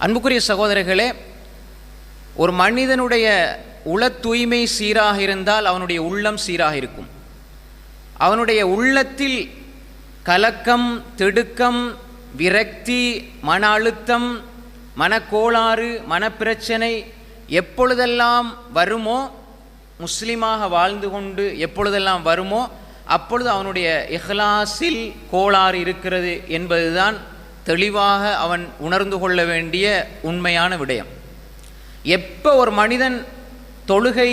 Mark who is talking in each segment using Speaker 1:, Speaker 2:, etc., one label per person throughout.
Speaker 1: அன்புக்குரிய சகோதரர்களே ஒரு மனிதனுடைய உள தூய்மை சீராக இருந்தால் அவனுடைய உள்ளம் சீராக இருக்கும். அவனுடைய உள்ளத்தில் கலக்கம் திடுக்கம் விரக்தி மன அழுத்தம் மனக்கோளாறு மனப்பிரச்சனை எப்பொழுதெல்லாம் வருமோ முஸ்லீமாக வாழ்ந்து கொண்டு எப்பொழுதெல்லாம் வருமோ அப்பொழுது அவனுடைய இஹ்லாஸில் கோளாறு இருக்கிறது என்பதுதான் தெளிவாக அவன் உணர்ந்து கொள்ள வேண்டிய உண்மையான விடயம். எப்போ ஒரு மனிதன் தொழுகை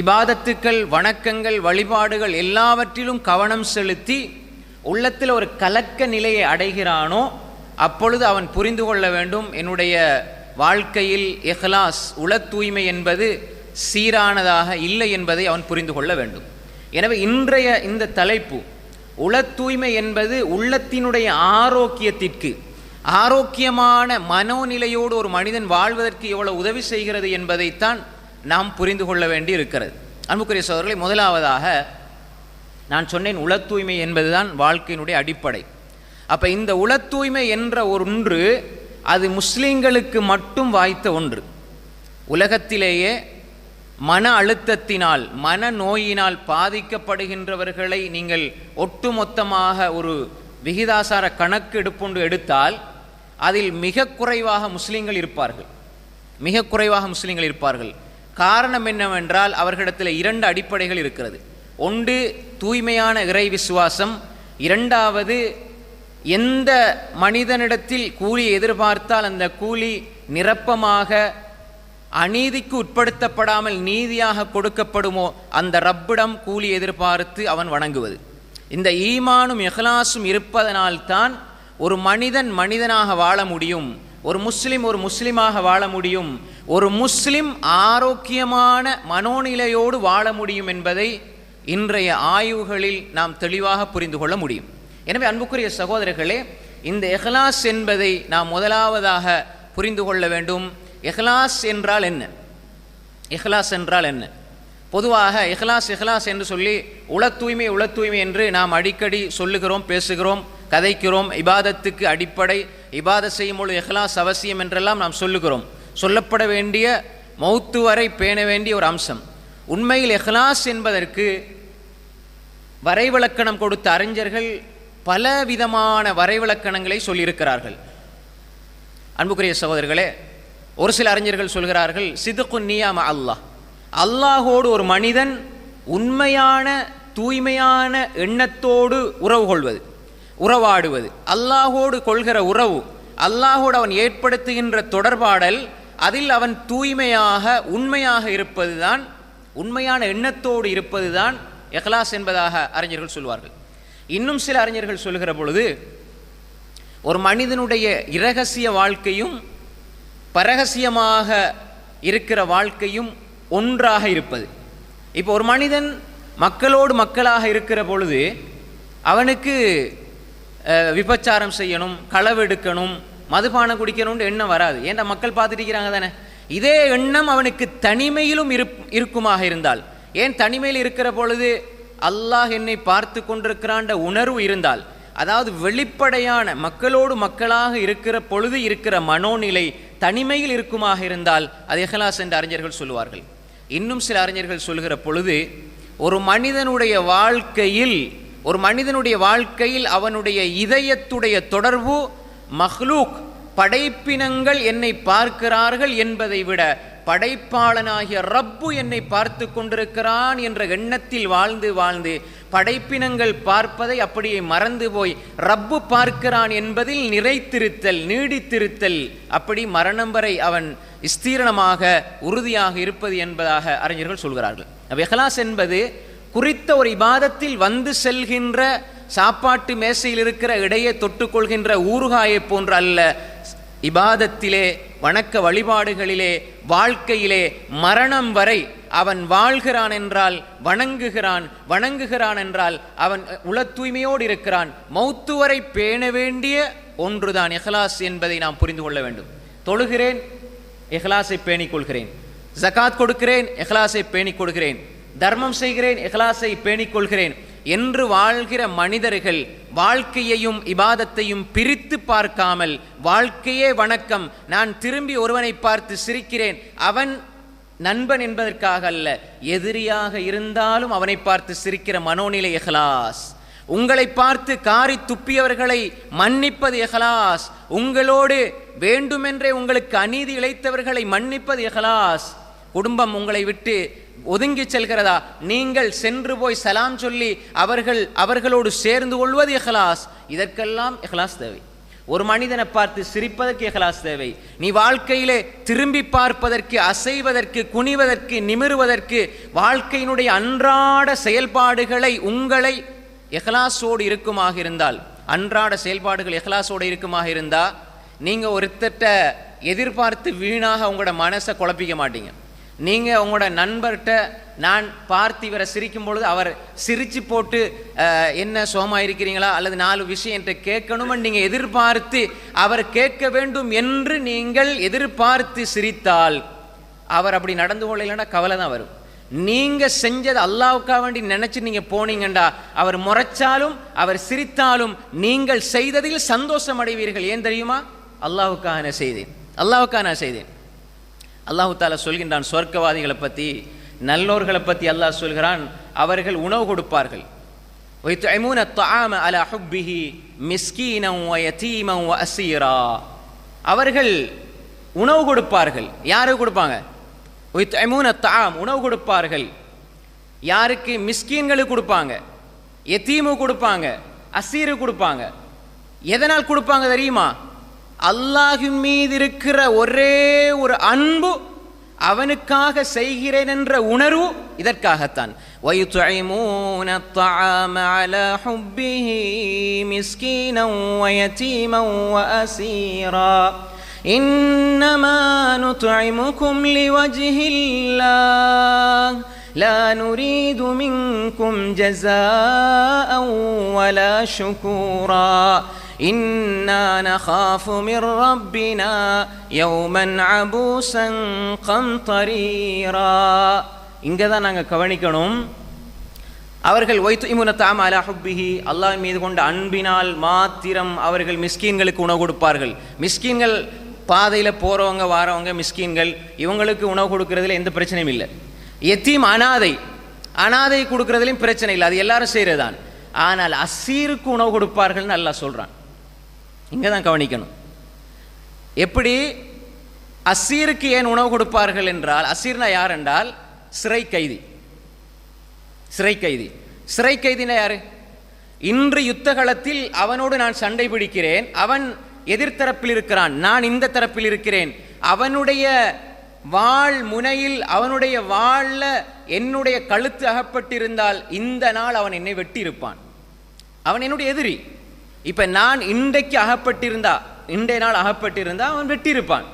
Speaker 1: இபாதத்துக்கள் வணக்கங்கள் வழிபாடுகள் எல்லாவற்றிலும் கவனம் செலுத்தி உள்ளத்தில் ஒரு கலக்க நிலையை அடைகிறானோ அப்பொழுது அவன் புரிந்து கொள்ள வேண்டும் என்னுடைய வாழ்க்கையில் எஹ்லாஸ் உள தூய்மை என்பது சீரானதாக இல்லை என்பதை அவன் புரிந்து கொள்ள வேண்டும். எனவே இன்றைய இந்த தலைப்பு உள தூய்மை என்பது உள்ளத்தினுடைய ஆரோக்கியத்திற்கு ஆரோக்கியமான மனோநிலையோடு ஒரு மனிதன் வாழ்வதற்கு எவ்வளவு உதவி செய்கிறது என்பதைத்தான் நாம் புரிந்து கொள்ள வேண்டி இருக்கிறது அன்புக்குரிய சோதர்களை முதலாவதாக நான் சொன்னேன் உள தூய்மை என்பதுதான் வாழ்க்கையினுடைய அடிப்படை. அப்போ இந்த உள தூய்மை என்ற ஒன்று அது முஸ்லீம்களுக்கு மட்டும் வாய்த்த ஒன்று. உலகத்திலேயே மன அழுத்தத்தினால் மன நோயினால் பாதிக்கப்படுகின்றவர்களை நீங்கள் ஒட்டுமொத்தமாக ஒரு விகிதாசார கணக்கு எடுப்புண்டு எடுத்தால் அதில் மிக குறைவாக முஸ்லீம்கள் இருப்பார்கள். மிக குறைவாக முஸ்லீம்கள் இருப்பார்கள். காரணம் என்னவென்றால் அவர்களிடத்தில் இரண்டு அடிப்படைகள் இருக்கிறது. ஒன்று தூய்மையான இறை விசுவாசம். இரண்டாவது எந்த மனிதனிடத்தில் கூலி எதிர்பார்த்தால் அந்த கூலி நிரப்பமாக அநீதிக்கு உட்படுத்தப்படாமல் நீதியாக கொடுக்கப்படுமோ அந்த ரப்பிடம் கூலி எதிர்பார்த்து அவன் வணங்குவது. இந்த ஈமானும் இஹ்லாஸும் இருப்பதனால்தான் ஒரு மனிதன் மனிதனாக வாழ முடியும் ஒரு முஸ்லிம் ஒரு முஸ்லிமாக வாழ முடியும் ஒரு முஸ்லிம் ஆரோக்கியமான மனோநிலையோடு வாழ முடியும் என்பதை இன்றைய ஆய்வுகளில் நாம் தெளிவாக புரிந்து கொள்ள முடியும். எனவே அன்புக்குரிய சகோதரர்களே இந்த எஹ்லாஸ் என்பதை நாம் முதலாவதாக புரிந்து கொள்ள வேண்டும். இஹ்லாஸ் என்றால் என்ன? இஹ்லாஸ் என்றால் என்ன? பொதுவாக இஹ்லாஸ் இஹ்லாஸ் என்று சொல்லி உள தூய்மை உள தூய்மை என்று நாம் அடிக்கடி சொல்லுகிறோம் பேசுகிறோம் கதைக்கிறோம் இபாதத்துக்கு அடிப்படை இபாத செய்யும் பொழுது இஹ்லாஸ் அவசியம் என்றெல்லாம் நாம் சொல்லுகிறோம். சொல்லப்பட வேண்டிய மௌத்து வரை பேண வேண்டிய ஒரு அம்சம். உண்மையில் இஹ்லாஸ் என்பதற்கு வரைவிலக்கணம் கொடுத்த அறிஞர்கள் பல விதமான வரைவிலக்கணங்களை சொல்லியிருக்கிறார்கள். அன்புக்குரிய சகோதரர்களே ஒரு சில அறிஞர்கள் சொல்கிறார்கள் சிதுக்கு நியாம அல்லாஹ். அல்லாஹோடு ஒரு மனிதன் உண்மையான தூய்மையான எண்ணத்தோடு உறவு கொள்வது உறவாடுவது. அல்லாஹோடு கொள்கிற உறவு அல்லாஹோடு அவன் ஏற்படுத்துகின்ற தொடர்பாடல் அதில் அவன் தூய்மையாக உண்மையாக இருப்பதுதான் உண்மையான எண்ணத்தோடு இருப்பதுதான் எஹ்லாஸ் என்பதாக அறிஞர்கள் சொல்வார்கள். இன்னும் சில அறிஞர்கள் சொல்கிற பொழுது ஒரு மனிதனுடைய இரகசிய வாழ்க்கையும் பரகசியமாக இருக்கிற வாழ்க்கையும் ஒன்றாக இருப்பது. இப்போ ஒரு மனிதன் மக்களோடு மக்களாக இருக்கிற பொழுது அவனுக்கு விபச்சாரம் செய்யணும் களவெடுக்கணும் மதுபானம் குடிக்கணும்னு எண்ணம் வராது. ஏன்டா மக்கள் பார்த்துட்டு இருக்கிறாங்க தானே? இதே எண்ணம் அவனுக்கு தனிமையிலும் இருப் இருக்குமாக இருந்தால். ஏன் தனிமையில் இருக்கிற பொழுது அல்லாஹ் என்னை பார்த்து கொண்டிருக்கிறான்ற உணர்வு இருந்தால் அதாவது வெளிப்படையான மக்களோடு மக்களாக இருக்கிற பொழுது இருக்கிற மனோநிலை தனிமையில் இருக்குமாக இருந்தால் அது எஹ்லாஸ் என்று அறிஞர்கள் சொல்லுவார்கள். இன்னும் சில அறிஞர்கள் சொல்கிற பொழுது ஒரு மனிதனுடைய வாழ்க்கையில் ஒரு மனிதனுடைய வாழ்க்கையில் அவனுடைய இதயத்துடைய தொடர்பு மஹ்லூக் படைப்பினங்கள் என்னை பார்க்கிறார்கள் என்பதை விட படைப்பாளனாகிய ரப்பு என்னை பார்த்து கொண்டிருக்கிறான் என்ற எண்ணத்தில் வாழ்ந்து வாழ்ந்து படைப்பினங்கள் பார்ப்பதை அப்படியே மறந்து போய் ரப்பு பார்க்கிறான் என்பதில் நிறைத்திருத்தல் நீடித்திருத்தல் அப்படி மரணம் வரை அவன் ஸ்தீரணமாக உறுதியாக இருப்பது என்பதாக அறிஞர்கள் சொல்கிறார்கள். வெஹலாஸ் என்பது குறித்த ஒரு இபாதத்தில் வந்து செல்கின்ற சாப்பாட்டு மேசையில் இருக்கிற இடையே தொட்டுக்கொள்கின்ற ஊறுகாயை போன்ற அல்ல. இபாதத்திலே வணக்க வழிபாடுகளிலே வாழ்க்கையிலே மரணம் வரை அவன் வாழ்கிறான் என்றால் வணங்குகிறான் வணங்குகிறான் என்றால் அவன் உள தூய்மையோடு இருக்கிறான். மௌத்து வரை பேண வேண்டிய ஒன்றுதான் எஹ்லாஸ் என்பதை நாம் புரிந்து கொள்ள வேண்டும். தொழுகிறேன் எஹ்லாஸை பேணிக் கொள்கிறேன். ஜகாத் கொடுக்கிறேன் எஹ்லாஸை பேணிக் கொள்கிறேன். தர்மம் செய்கிறேன் எஹ்லாஸை பேணிக் கொள்கிறேன். என்று வாழ்கிற மனிதர்கள் வாழ்க்கையையும் இபாதத்தையும் பிரித்து பார்க்காமல் வாழ்க்கையே வணக்கம். நான் திரும்பி ஒருவனை பார்த்து சிரிக்கிறேன். அவன் நண்பன் என்பதற்காக அல்ல. எதிரியாக இருந்தாலும் அவனை பார்த்து சிரிக்கிற மனோநிலை இஹ்லாஸ். உங்களை பார்த்து காரி துப்பியவர்களை மன்னிப்பது இஹ்லாஸ். உங்களோடு வேண்டுமென்றே உங்களுக்கு அநீதி இழைத்தவர்களை மன்னிப்பது இஹ்லாஸ். குடும்பம் உங்களை விட்டு ஒதுங்கி செல்கிறதா? நீங்கள் சென்று போய் சலாம் சொல்லி அவர்கள் அவர்களோடு சேர்ந்து கொள்வது இஹ்லாஸ். இதற்கெல்லாம் இஹ்லாஸ் தேவை. ஒரு மனிதனை பார்த்து சிரிப்பதற்கு இஹ்லாஸ் தேவை. நீ வாழ்க்கையிலே திரும்பி பார்ப்பதற்கு அசைவதற்கு குனிவதற்கு நிமிருவதற்கு வாழ்க்கையினுடைய அன்றாட செயல்பாடுகளை உங்களை எஹ்லாஸோடு இருக்குமாக இருந்தால் அன்றாட செயல்பாடுகள் எஹ்லாஸோடு இருக்குமாக இருந்தா நீங்க ஒருத்தட்ட எதிர்பார்த்து வீணாக உங்களோட மனசை குழப்பிக்க மாட்டீங்க. நீங்கள் உங்களோட நண்பர்கிட்ட நான் பார்த்து இவரை சிரிக்கும் பொழுது அவர் சிரித்து போட்டு என்ன சோமா இருக்கிறீங்களா? அல்லது நாலு விஷயம் என்கிட்ட கேட்கணும்னு நீங்கள் எதிர்பார்த்து அவர் கேட்க வேண்டும் என்று நீங்கள் எதிர்பார்த்து சிரித்தால் அவர் அப்படி நடந்து கொள்ளலைன்னா கவலை தான் வரும். நீங்கள் செஞ்சது அல்லாவுக்காக வேண்டி நினச்சி நீங்கள் போனீங்கண்டா அவர் முறைச்சாலும் அவர் சிரித்தாலும் நீங்கள் செய்ததில் சந்தோஷம் அடைவீர்கள் ஏன் தெரியுமா? அல்லாவுக்காக நான் செய்தேன். அல்லாவுக்காக நான் செய்தேன். அல்லாஹு தாலா சொல்கின்றான் சொர்க்கவாதிகளை பற்றி நல்லோர்களை பற்றி அல்லாஹ் சொல்கிறான் அவர்கள் உணவு கொடுப்பார்கள் ويطعمون الطعام على حبه مسكينا ويتيما واسيرا அவர்கள் உணவு கொடுப்பார்கள் யாருக்கு கொடுப்பாங்க ويطعمون الطعام உணவு கொடுப்பார்கள் யாருக்கு மிஸ்கீன்களுக்கு கொடுப்பாங்க எத்தீமு கொடுப்பாங்க அசீரு கொடுப்பாங்க எதனால் கொடுப்பாங்க தெரியுமா அல்லாஹின் மீது இருக்கிற ஒரே ஒரு அன்பு அவனுக்காக செய்கிறேன் என்ற உணர்வு இதற்காகத்தான் وَيُطْعِمُونَ الطَّعَامَ عَلَى حُبِّهِ مِسْكِينًا وَيَتِيمًا وَأَسِيرًا إِنَّمَا نُطْعِمُكُمْ لِوَجْهِ اللَّهِ لا نريد منكم جزاء ولا شكورا إنا نخاف من ربنا يوما عبوسا قمطريرا இங்கே தான் நாங்கள் கவனிக்கணும் அவர்கள் வைத்து இமுன தாம அலா ஹுப்பிஹி அல்லாஹ்வின் மீது கொண்ட அன்பினால் மாத்திரம் அவர்கள் மிஸ்கீன்களுக்கு உணவு கொடுப்பார்கள் மிஸ்கீன்கள் பாதையில் போகிறவங்க வாரவங்க மிஸ்கீன்கள் இவங்களுக்கு உணவு கொடுக்கறதுல எந்த பிரச்சனையும் இல்லை எத்தீம் அனாதை அனாதை கொடுக்கறதுலையும் பிரச்சனை இல்லை அது எல்லாரும் செய்கிறது தான் ஆனால் அசீருக்கு உணவு கொடுப்பார்கள்னு அல்லாஹ் சொல்கிறான் இங்கே தான் கவனிக்கணும். எப்படி அசீருக்கு ஏன் உணவு கொடுப்பார்கள் என்றால் அசீர்னா யார் என்றால் சிறை கைதி. சிறை கைதி. சிறை கைதினா யார்? இன்று யுத்த களத்தில் அவனோடு நான் சண்டை பிடிக்கிறேன். அவன் எதிர்த்தரப்பில் இருக்கிறான். நான் இந்த தரப்பில் இருக்கிறேன். அவனுடைய வாள் முனையில் அவனுடைய வாழில் என்னுடைய கழுத்து அகப்பட்டிருந்தால் இந்த நாள் அவன் என்னை வெட்டியிருப்பான். அவன் என்னுடைய எதிரி. இப்போ நான் இன்றைக்கு அகப்பட்டிருந்தா இன்றைய நாள் அகப்பட்டிருந்தா அவன் வெற்றி இருப்பான்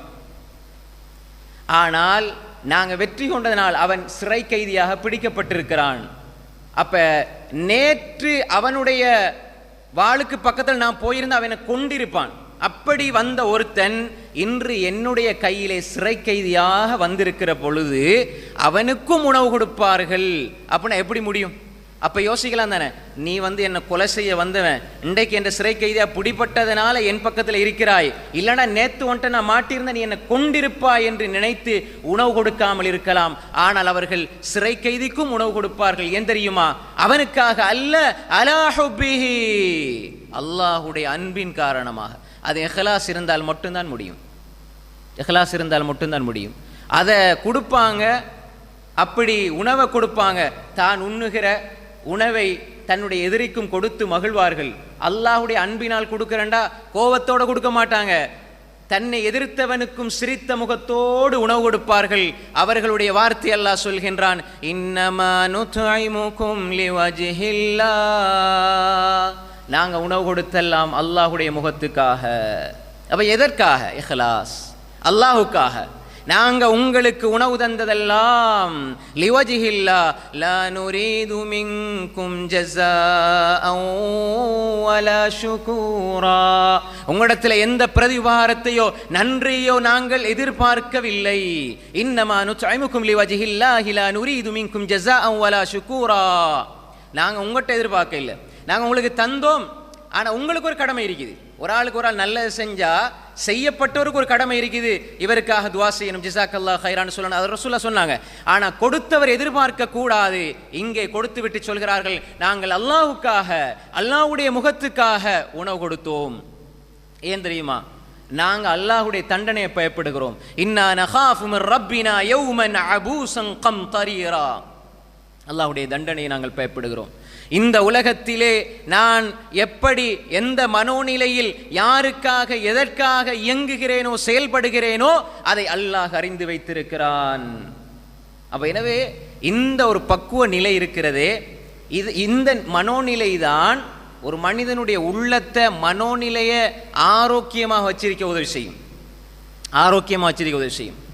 Speaker 1: ஆனால் நாங்கள் வெற்றி கொண்டதனால் அவன் சிறை கைதியாக பிடிக்கப்பட்டிருக்கிறான். அப்போ நேற்று அவனுடைய வாளுக்கு பக்கத்தில் நான் போயிருந்தால் அவனை கொண்டிருப்பான். அப்படி வந்த ஒருத்தன் இன்று என்னுடைய கையிலே சிறை கைதியாக வந்திருக்கிற பொழுது அவனுக்கும் உணவு கொடுப்பார்கள். அப்படின்னா எப்படி முடியும்? அப்போ யோசிக்கலாம் தானே? நீ வந்து என்னை கொலை செய்ய வந்தவன். இன்றைக்கு என்ற சிறை கைதியாக பிடிப்பட்டதனால என் பக்கத்தில் இருக்கிறாய். இல்லைனா நேத்து ஒன்ட்ட நான் மாட்டியிருந்த நீ என்னை கொண்டிருப்பாய் என்று நினைத்து உணவு கொடுக்காமல் இருக்கலாம். ஆனால் அவர்கள் சிறை கைதிக்கும் உணவு கொடுப்பார்கள். ஏன் தெரியுமா? அவனுக்காக அல்ல அலாஹுபிஹி அல்லாஹுடைய அன்பின் காரணமாக. அது எஹ்லாஸ் இருந்தால் மட்டும்தான் முடியும். எஹ்லாஸ் இருந்தால் மட்டும்தான் முடியும். அதை கொடுப்பாங்க அப்படி உணவை கொடுப்பாங்க. தான் உண்ணுகிற உணவை தன்னுடைய எதிரிக்கும் கொடுத்து மகிழ்வார்கள். அல்லாஹுடைய அன்பினால் கொடுக்கறண்டா? கோபத்தோட கொடுக்க மாட்டாங்க. தன்னை எதிர்த்தவனுக்கும் சிரித்த முகத்தோடு உணவு கொடுப்பார்கள். அவர்களுடைய வார்த்தை அல்லாஹ் சொல்கின்றான் நாங்கள் உணவு கொடுத்தெல்லாம் அல்லாஹுடைய முகத்துக்காக. அப்ப எதற்காக? இஹ்லாஸ். அல்லாஹுக்காக. நாங்கள் உங்களுக்கு உணவு தந்ததெல்லாம். லிவஜிஹில்லா லா நுரீது மின்கும் ஜஸாஅன் வலா ஷுகூரா. உங்களிடத்தில் எந்த பிரதிவாரத்தையோ நன்றியோ நாங்கள் எதிர்பார்க்கவில்லை. இன்னமா நுச்சாய்முக்கும் லிவஜிஹில்லா ஹிலா நுரீது மின்கும் ஜஸா வலா ஷுகூரா. நாங்கள் உங்கள்கிட்ட எதிர்பார்க்க இல்லை நாங்கள் உங்களுக்கு தந்தோம். ஆனால் உங்களுக்கு ஒரு கடமை இருக்குது. ஒரு ஆளுக்கு ஒரு ஆள் நல்லது செஞ்சா செய்யப்பட்டவருக்கு ஒரு கடமை இருக்குது. இவருக்காக துவா செய்யணும். ஜிசாக்கல்லா ஹைரான்னு சொல்லணும். அதை ரசூல்லா சொன்னாங்க. ஆனால் கொடுத்தவர் எதிர்பார்க்க கூடாது. இங்கே கொடுத்து விட்டு சொல்கிறார்கள். நாங்கள் அல்லாவுக்காக அல்லாஹ்வுடைய முகத்துக்காக உணவு கொடுத்தோம். ஏன் தெரியுமா? நாங்கள் அல்லாஹுடைய தண்டனையை பயப்படுகிறோம். இன்னா நகாஃபு மிர் ரப்பினா யௌமன் அபூசன் கம் தரீரா அல்லாஹுடைய தண்டனையை நாங்கள் பயப்படுகிறோம். இந்த உலகத்திலே நான் எப்படி எந்த மனோநிலையில் யாருக்காக எதற்காக இயங்குகிறேனோ செயல்படுகிறேனோ அதை அல்லாஹ் அறிந்து வைத்திருக்கிறான். அப்போ எனவே இந்த ஒரு பக்குவ நிலை இருக்கிறதே இது இந்த மனோநிலை தான் ஒரு மனிதனுடைய உள்ளத்தை மனோநிலையை ஆரோக்கியமாக வச்சிருக்க உதவி செய்யும். ஆரோக்கியமாக வச்சிருக்க உதவி செய்யும்.